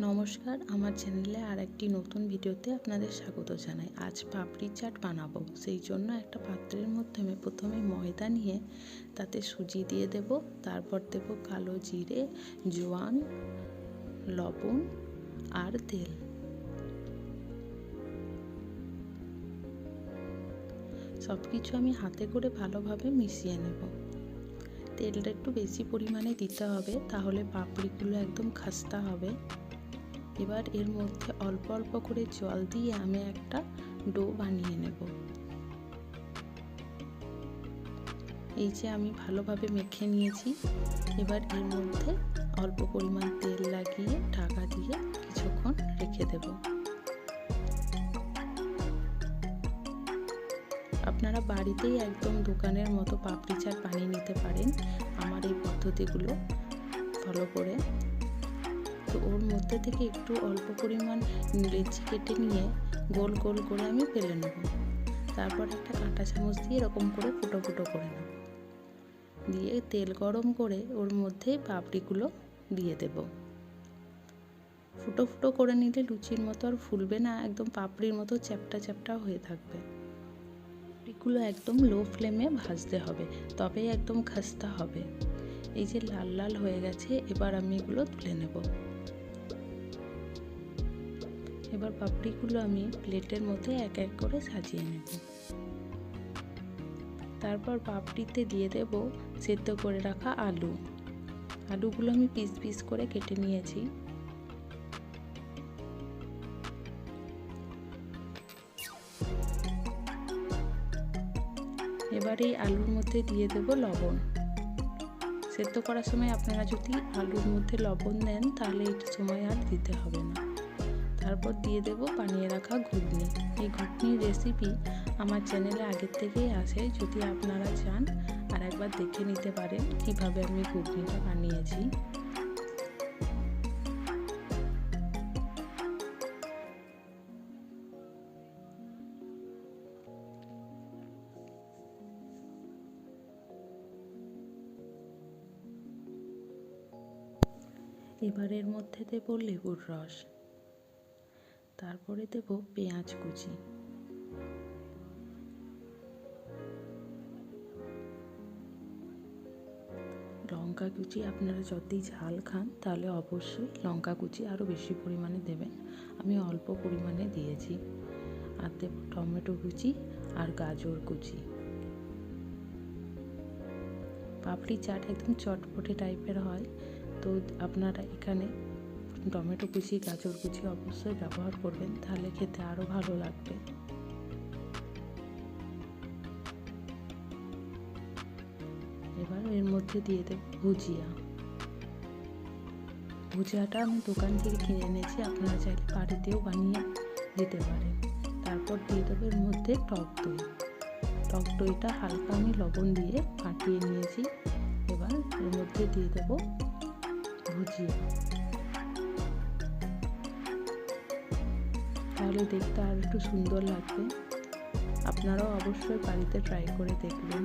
নমস্কার, আমার চ্যানেলে আর একটি নতুন ভিডিওতে আপনাদের স্বাগত জানাই। আজ পাপড়ি চাট বানাবো। সেই জন্য একটা পাত্রের মধ্যে আমি প্রথমে ময়দা নিয়ে তাতে সুজি দিয়ে দেব। তারপর দেব কালো জিরে, জোয়ান, লবণ আর তেল। সব কিছু আমি হাতে করে ভালোভাবে মিশিয়ে নেব। তেলটা একটু বেশি পরিমাণে দিতে হবে, তাহলে পাপড়িগুলো একদম খাস্তা হবে। এবার এর মধ্যে অল্প অল্প করে জল দিয়ে আমি একটা ডো বানিয়ে নেব। এই যে আমি ভালোভাবে মেখে নিয়েছি। এবার এর মধ্যে অল্প পরিমাণ তেল লাগিয়ে ঢাকা দিয়ে কিছুক্ষণ রেখে দেব। আপনারা বাড়িতেই একদম দোকানের মতো পাপড়ি চাট বানিয়ে নিতে পারেন। আমার এই পদ্ধতিগুলো ফলো করে তো ওর মধ্যে থেকে একটু অল্প পরিমাণ লেচি কেটে নিয়ে গোল গোল করে আমি ফেলে নেব। তারপর একটা কাঁটা চামচ দিয়ে এরকম করে ফুটো ফুটো করে নেব। দিয়ে তেল গরম করে ওর মধ্যে পাপড়িগুলো দিয়ে দেব। ফুটো ফুটো করে নিলে লুচির মতো আর ফুলবে না, একদম পাপড়ির মতো চ্যাপটা চ্যাপটা হয়ে থাকবে। পাপড়িগুলো একদম লো ফ্লেমে ভাজতে হবে, তবেই একদম খাস্তা হবে। এই যে লাল লাল হয়ে গেছে, এবার আমি এগুলো তুলে নেব। এবার পাপড়িগুলো আমি প্লেটের মধ্যে এক এক করে সাজিয়ে নেব। তারপর পাপড়িতে দিয়ে দেব সেদ্ধ করে রাখা আলু। আলুগুলো আমি পিস পিস করে কেটে নিয়েছি। এবার এই আলুর মধ্যে দিয়ে দেব লবণ। সেদ্ধ করার সময় আপনারা যদি আলুর মধ্যে লবণ দেন তাহলে এটা সময় আর দিতে হবে না। তারপর দিয়ে দেব বানিয়ে রাখা ঘুগনি। এই ঘুগনির রেসিপি আমার চ্যানেলে আগের থেকেই আছে, যদি আপনারা চান আর একবার দেখে নিতে পারেন কীভাবে আমি ঘুগনিটা বানিয়েছি। এবারের মধ্যে দেব লেবুর রস। তারপরে দেব পেঁয়াজ কুচি। লঙ্কা কুচি আপনারা যতই ঝাল খান, তাহলে অবশ্যই লঙ্কা কুচি আরও বেশি পরিমাণে দেবেন। আমি অল্প পরিমাণে দিয়েছি। আর দেব টমেটো কুচি আর গাজর কুচি। পাপড়ি চাট একদম চটপটে টাইপের হয়। তো আপনারা এখানে টমেটো কুচি, গাজর কুচি অবশ্যই ব্যবহার করবেন, তাহলে খেতে আরও ভালো লাগবে। এবার এর মধ্যে দিয়ে দেব ভুজিয়া। ভুজিয়াটা আমি দোকান থেকে কিনে এনেছি, আপনারা চাইলে বাড়িতেও বানিয়ে দিতে পারেন। তারপর দিয়ে দেবো এর মধ্যে টক দই। টক দইটা হালকা আমি লবণ দিয়ে ফাটিয়ে নিয়েছি। এবার এর মধ্যে দিয়ে দেবো ভুজিয়া। তাহলে দেখতে আর একটু সুন্দর লাগবে। আপনারাও অবশ্যই বাড়িতে ট্রাই করে দেখবেন